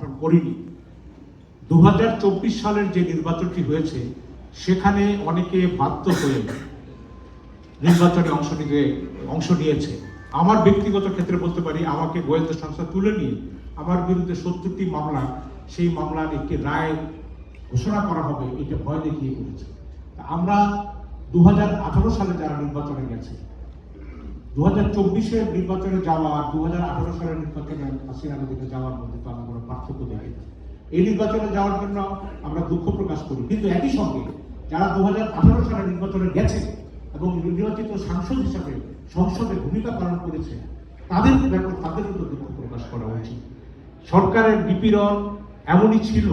গঠন করিনি। দু সালের যে নির্বাচনটি হয়েছে, সেখানে অনেকে বাধ্য হয়ে নির্বাচনে অংশ নিতে, অংশ নিয়েছে। আমার ব্যক্তিগত ক্ষেত্রে বলতে পারি, আমাকে গোয়েন্দা সংস্থা তুলে নিয়ে আমার বিরুদ্ধে সত্তরটি মামলা, সেই মামলার একটি রায় ঘোষণা করা হবে, এটা ভয় দেখিয়ে করেছে আমরা দু হাজার আঠারো সালে যারা নির্বাচনে গেছে দু হাজার চব্বিশের নির্বাচনে যাওয়া দু হাজার আঠারো সালের নির্বাচনে হাসিনা নদীতে যাওয়ার মধ্যে তো আমরা কোনো পার্থক্য দেখি এই নির্বাচনে যাওয়ার জন্য আমরা দুঃখ প্রকাশ করি। কিন্তু একই সঙ্গে যারা দু হাজার আঠারো সালের নির্বাচনে গেছে এবং নির্বাচিত সাংসদ হিসাবে সংসদে ভূমিকা পালন করেছে তাদের ব্যাপারে তাদের তো দুঃখ প্রকাশ করা উচিত। সরকারের নিপীড়ন এমনই ছিল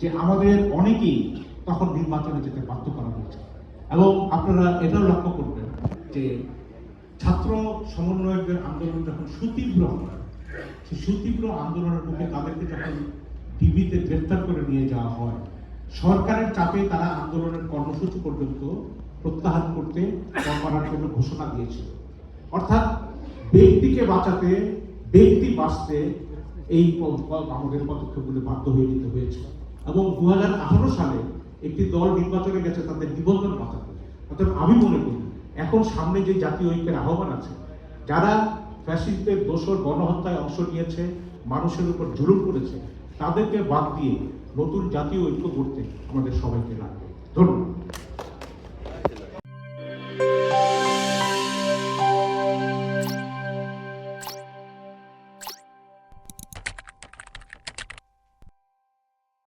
যে আমাদের অনেকেই তখন নির্বাচনে যেতে বাধ্য করা হয়েছে। এবং আপনারা এটাও লক্ষ্য করবেন যে ছাত্র সমন্বয়কদের আন্দোলন যখন সুতীব্র হয়, সেই সুতীব্র আন্দোলনের মুখে তাদেরকে যখন ডিবিতে গ্রেফতার করে নিয়ে যাওয়া হয়, সরকারের চাপে তারা আন্দোলনের কর্মসূচি পর্যন্ত প্রত্যাহার করতে করার জন্য ঘোষণা দিয়েছিল। অর্থাৎ ব্যক্তিকে বাঁচাতে, ব্যক্তি বাঁচতে এই আমাদের পদক্ষেপগুলো বাধ্য হয়ে নিতে হয়েছে। এবং দু হাজার আঠারো সালে একটি দল নির্বাচনে গেছে, তাদের নিবন্ধন বাঁচাতে। অর্থাৎ আমি মনে করি এখন সামনে যে জাতীয় ঐক্যের আহ্বান আছে, যারা ফ্যাসিস্টদের দোষর গণহত্যায় অংশ নিয়েছে, মানুষের উপর জুলুম করেছে, তাদেরকে বাদ দিয়ে নতুন জাতীয় ঐক্য করতে আমাদের সবাইকে লাগবে। ধন্যবাদ।